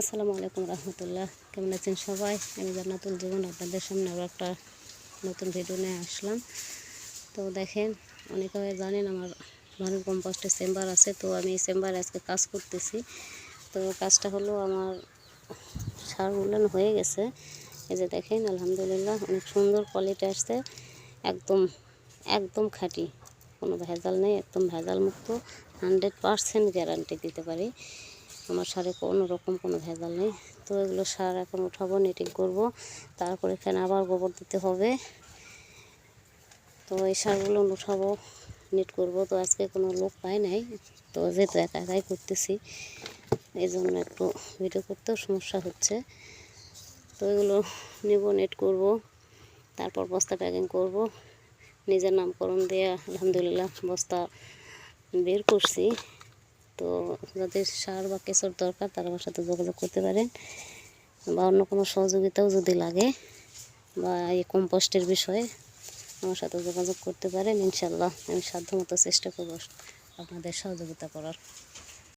আসসালামু আলাইকুম রহমতুল্লাহ। কেমন আছেন সবাই? আমি জান্নাতুল জীবন আপনাদের সামনে আবার একটা নতুন ভিডিও নিয়ে আসলাম। তো দেখেন, অনেকে জানেন আমার ভারত কম্পোস্টের চেম্বার আছে, তো আমি এই চেম্বারে আজকে কাজ করতেছি। তো কাজটা হলো আমার সার মূল্যায়ন হয়ে গেছে। এই যে দেখেন, আলহামদুলিল্লাহ অনেক সুন্দর কোয়ালিটি আসছে। একদম একদম খাঁটি। কোনো ভেজাল নেই, একদম ভেজাল মুক্ত হান্ড্রেড পারসেন্ট গ্যারান্টি দিতে পারি। আমার সারে কোনো রকম কোনো ভেজাল নেই। তো এগুলো সার এখন উঠাবো নেটিং করব। তারপর এখানে আবার গোবর দিতে হবে। তো এই সারগুলো উঠাবো নেট করব। তো আজকে কোনো লোক পাই নাই। তো যেহেতু একা একাই করতেছি এই জন্য একটু ভিডিও করতেও সমস্যা হচ্ছে। তো এগুলো নেব নেট করব। তারপর বস্তা প্যাকিং করব। নিজের নামকরণ দিয়ে আলহামদুলিল্লাহ বস্তা বের করছি। তো যাদের সার বা কেঁচোর দরকার, তারা আমার সাথে যোগাযোগ করতে পারেন বা অন্য কোনো সহযোগিতাও যদি লাগে বা এই কম্পোস্টের বিষয়ে আমার সাথে যোগাযোগ করতে পারেন ইনশাল্লাহ আমি সাধ্যমতো চেষ্টা করব আপনাদের সহযোগিতা করার।